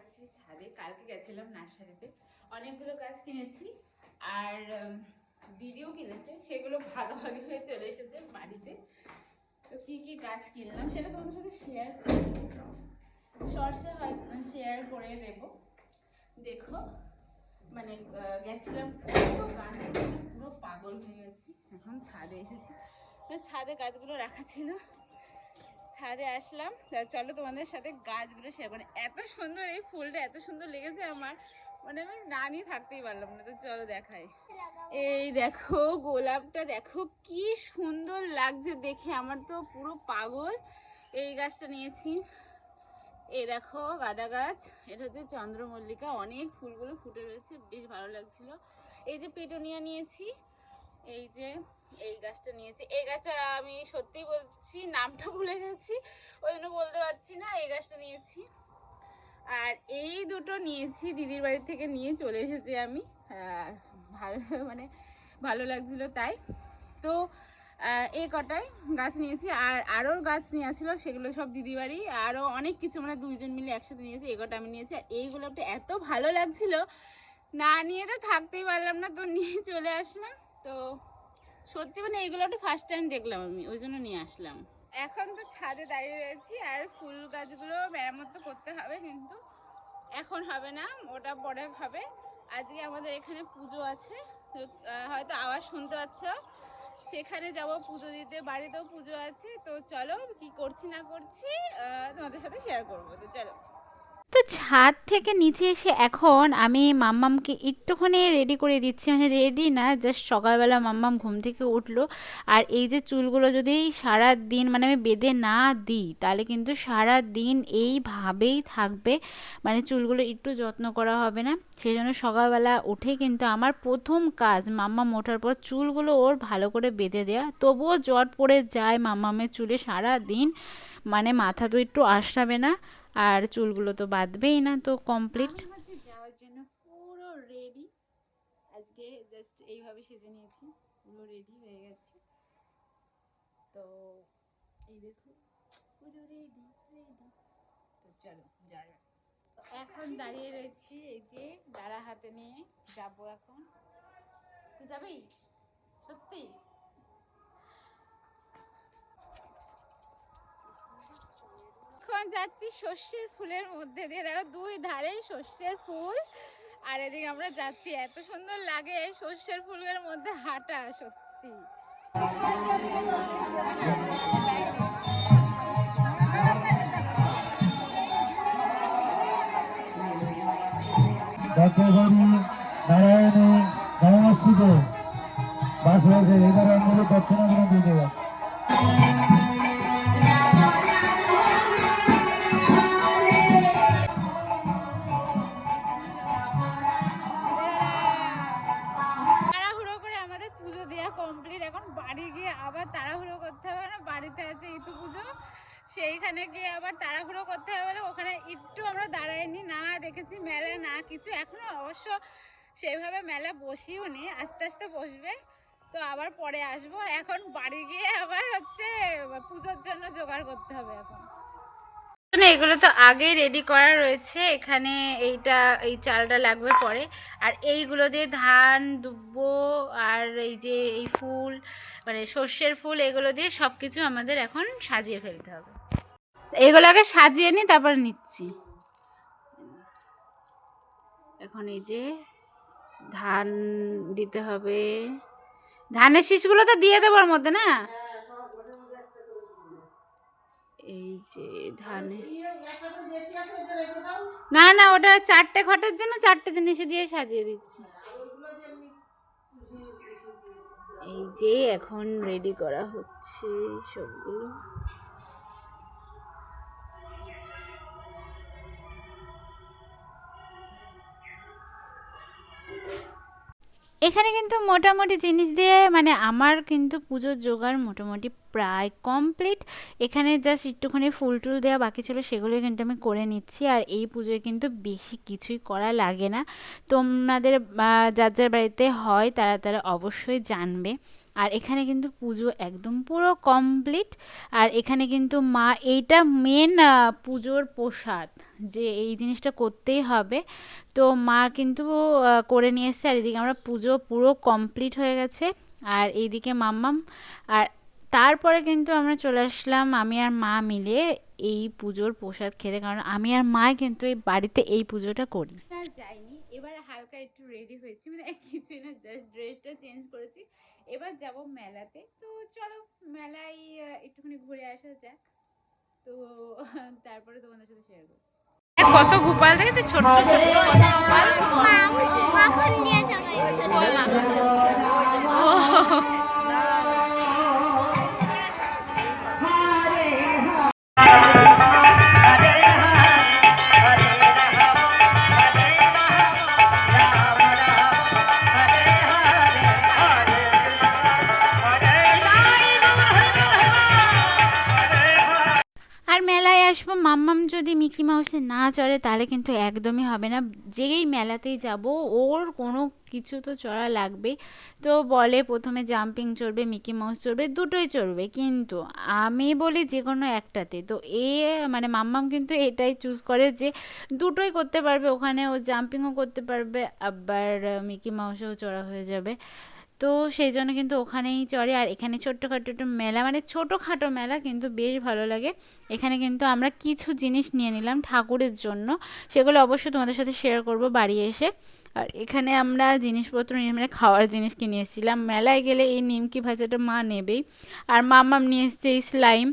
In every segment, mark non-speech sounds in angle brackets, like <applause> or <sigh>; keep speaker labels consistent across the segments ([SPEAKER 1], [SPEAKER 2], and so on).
[SPEAKER 1] যাচ্ছি ছাদে, কালকে গেছিলাম নার্সারিতে। অনেকগুলো গাছ কিনেছি আর দিদিও কিনেছে। সেগুলো ভাগাভাগি হয়ে চলে এসেছে বাড়িতে। তো কি কি গাছ কিনলাম সেটা তোমাদের সাথে শেয়ার শর্টসে হয়তো শেয়ার করে দেব। দেখো মানে গেছিলাম পুরো পুরো পাগল হয়ে গেছি। এখন ছাদে এসেছি। মানে ছাদে গাছগুলো রাখা ছিল। ছাদে আসলাম। চলো তোমাদের সাথে গাছগুলো শেয়ার মানে এত সুন্দর এই ফুলটা, এত সুন্দর লেগেছে আমার। মানে আমি না নিয়ে থাকতেই পারলাম না, তো চলো দেখাই। এই দেখো, গোলাপটা দেখো, কি সুন্দর লাগছে দেখে। আমার তো পুরো পাগল। এই গাছটা নিয়েছি। এই দেখো, গাঁদা গাছ। এটা হচ্ছে চন্দ্রমল্লিকা। অনেক ফুলগুলো ফুটে রয়েছে, বেশ ভালো লাগছিল। এই যে পেটোনিয়া নিয়েছি। এই যে, এই গাছটা নিয়েছি। এই গাছটা আমি সত্যি বলছি নামটা ভুলে গেছি, ওই জন্য বলতে পারছি না, এই গাছটা নিয়েছি। আর এই দুটো নিয়েছি, দিদির বাড়ি থেকে নিয়ে চলে এসেছি আমি। ভালো মানে ভালো লাগছিল তাই। তো এই কটাই গাছ নিয়েছি, আর আরও গাছ নিয়ে ছিল, সেগুলো সব দিদি বাড়ি। আরও অনেক কিছু মানে দুইজন মিলে একসাথে নিয়েছি এই কটা আমি নিয়েছি, আর এই গোলাপটা এত ভালো লাগছিল। না নিয়ে তো থাকতেই পারলাম না, তো নিয়ে চলে আসলাম। তো সত্যি মানে এইগুলো একটা ফার্স্ট টাইম দেখলাম আমি, ওই জন্য নিয়ে আসলাম। এখন তো ছাদে দাঁড়িয়ে রয়েছি, আর ফুল গাছগুলো মেরামত তো করতে হবে কিন্তু। এখন হবে না, ওটা পরে হবে। আজকে আমাদের এখানে পুজো আছে হয়তো আওয়াজ শুনতে পাচ্ছ। সেখানে যাব পুজো দিতে, বাড়িতেও পুজো আছে, তো চলো কি করছি না করছি তোমাদের সাথে শেয়ার করব, তো চলো।
[SPEAKER 2] তো ছাদ থেকে নিচে এসে এখন আমি মাম্মামকে একটুখানি রেডি করে দিচ্ছি। মানে রেডি না জাস্ট সকালবেলা মাম্মাম ঘুম থেকে উঠল। আর এই যে চুলগুলো যদি সারা দিন মানে আমি বেঁধে না দিই, তাহলে কিন্তু সারা দিন এইভাবেই থাকবে। মানে চুলগুলো একটু যত্ন করা হবে না। সেই জন্য সকালবেলা উঠে কিন্তু আমার প্রথম কাজ মাম্মাম ওঠার পর চুলগুলো ওর ভালো করে বেঁধে দেওয়া তবুও জট পড়ে যায় মাম্মামের চুলে সারা দিন মানে মাথা তো একটু আশরাবে না। আর চুলগুলো তো বাঁধবেই না তো কমপ্লিট
[SPEAKER 1] যাওয়ার জন্য পুরো রেডি আজকে জাস্ট এইভাবে সেজে নিয়েছি, পুরো রেডি হয়ে গেছি। তো এই রেডি রেডি তো চলো এখন দাঁড়িয়ে রয়েছি এই যে দাঁড়া হাতে নিয়ে, যাব এখন। যাবি? সত্যি? এখন যাচ্ছি শস্যের ফুলের মধ্যে দিয়ে। দেখো, দুই ধারেই শস্যের ফুল। আর এদিকে আমরা যাচ্ছি। এত সুন্দর লাগে শস্যের ফুলের মধ্যে হাঁটা, সত্যি।
[SPEAKER 3] নমস্কৃত বাস হয়েছে। আমাদের দক্ষিণাগুলো দিয়ে দেবেন
[SPEAKER 1] সেইখানে গিয়ে আবার তাড়াহুড়ো করতে হবে বলে ওখানে একটু আমরা দাঁড়াইনি না দেখেছি মেলা, না কিছু। এখনও অবশ্য সেইভাবে মেলা বসিও নি, আস্তে আস্তে বসবে। তো আবার পরে আসব। এখন বাড়ি গিয়ে আবার হচ্ছে পুজোর জন্য জোগাড় করতে হবে এখন। এগুলো তো আগেই রেডি করা রয়েছে। এখানে এইটা, এই চালটা লাগবে পরে। আর এইগুলো দিয়ে ধান, দুব্বো আর এই যে এই ফুল মানে সর্ষের ফুল, এগুলো দিয়ে সব কিছু আমাদের এখন সাজিয়ে ফেলতে হবে। এগুলো আগে সাজিয়ে নিই, তারপরে নিচ্ছি। এখন এই যে ধান দিতে হবে। ধানের শীষগুলো তো দিয়ে দেবো ওর মধ্যে, না? এই যে ধানে না না, ওটা চারটে ঘটের জন্য চারটে জিনিস দিয়ে সাজিয়ে দিচ্ছি। এই যে এখন রেডি করা হচ্ছে সবগুলো।
[SPEAKER 2] এখানে কিন্তু মোটামুটি জিনিস দিয়ে মানে আমার কিন্তু পুজোর জোগাড় মোটামুটি প্রায় কমপ্লিট। এখানে জাস্ট একটুখানি ফুল টুল দেওয়া বাকি ছিল, সেগুলো কিন্তু আমি করে নিচ্ছি। আর এই পুজোয় কিন্তু বেশি কিছুই করা লাগে না। তোমাদের যার যার বাড়িতে হয় তারা তারা অবশ্যই জানবে। আর এখানে কিন্তু পুজো একদম পুরো কমপ্লিট আর এখানে কিন্তু মা, এইটা মেন পুজোর প্রসাদ যে এই জিনিসটা করতেই হবে। তো মা কিন্তু করে নিয়ে এসছে আর এদিকে আমরা পুজো পুরো কমপ্লিট হয়ে গেছে। আর এইদিকে মাম্মাম। আর তারপরে কিন্তু আমরা চলে আসলাম আমি আর মা মিলে এই পুজোর প্রসাদ খেতে। কারণ আমি আর মা কিন্তু এই বাড়িতে এই পুজোটা করি।
[SPEAKER 1] যাইনি। এবার হালকা একটু রেডি হয়েছি। মানে <laughs> কিছুই না জাস্ট ড্রেসটা চেঞ্জ করেছি। এবার যাব মেলাতে। তো চলো মেলায় একটুখানি ঘুরে আসা যাক। তো <laughs> তারপরে তোমাদের সাথে শেয়ার করছি। কত গোপাল দেখেছে ছোট্ট ছোট্ট কত গোপাল?
[SPEAKER 4] মাখন দিয়ে চলে
[SPEAKER 1] ওই মাখন?
[SPEAKER 2] যদি মিকি মাউসে না চড়ে, তাহলে কিন্তু একদমই হবে না। যেই মেলাতেই যাব, ওর কোনো কিছু তো চড়া লাগবেই। তো বলে প্রথমে জাম্পিং চড়বে, মিকি মাউস চড়বে, দুটোই চড়বে। কিন্তু আমি বলি যে কোনো একটাতে। তো এ মানে মাম্মাম কিন্তু এটাই চুজ করে যে দুটোই করতে পারবে। ওখানে ও জাম্পিংও করতে পারবে, আবার মিকি মাউসেও চড়া হয়ে যাবে। তো সেই জন্য কিন্তু ওখানেই চড়ে। আর এখানে ছোট্টখাটো একটু মেলা মানে ছোটোখাটো মেলা কিন্তু বেশ ভালো লাগে। এখানে কিন্তু আমরা কিছু জিনিস নিয়ে নিলাম ঠাকুরের জন্য। সেগুলো অবশ্যই তোমাদের সাথে শেয়ার করব বাড়ি এসে। আর এখানে আমরা জিনিসপত্র নিয়ে মানে খাওয়ার জিনিস কিনে এসেছিলাম। মেলায় গেলে এই নিমকি ভাজাটা মা নেবেই। আর মামাম নিয়ে এসছে এই স্লাইম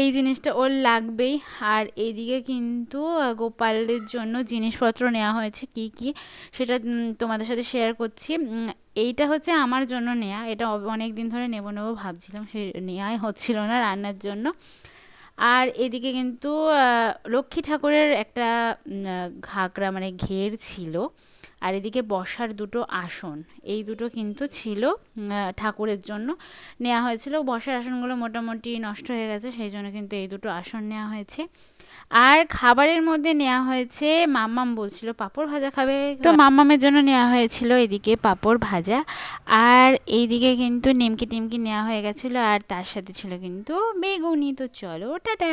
[SPEAKER 2] এই জিনিসটা ওর লাগবেই। আর এইদিকে কিন্তু আহ, গোপালের জন্য জিনিসপত্র নেওয়া হয়েছে কি কি সেটা তোমাদের সাথে শেয়ার করছি। এইটা হচ্ছে আমার জন্য নেয়া। এটা অনেক দিন ধরে নেব নেব ভাবছিলাম সে নেওয়াই হচ্ছিল না রান্নার জন্য। আর এদিকে কিন্তু লক্ষ্মী ঠাকুরের একটা ঘাগরা মানে ঘের ছিল। আর এদিকে বসার দুটো আসন। এই দুটো কিন্তু ছিল ঠাকুরের জন্য নেওয়া হয়েছিল। বসার আসনগুলো মোটামুটি নষ্ট হয়ে গেছে সেই জন্য কিন্তু এই দুটো আসন নেওয়া হয়েছে। আর খাবারের মধ্যে নেওয়া হয়েছে মাম্মাম বলছিল পাঁপড় ভাজা খাবে? তো মাম্মামের জন্য নেওয়া হয়েছিল এদিকে পাঁপড় ভাজা। আর এইদিকে কিন্তু নিমকি টিমকি নেওয়া হয়ে গেছিল আর তার সাথে ছিল কিন্তু বেগুনি। তো চলো টাটা!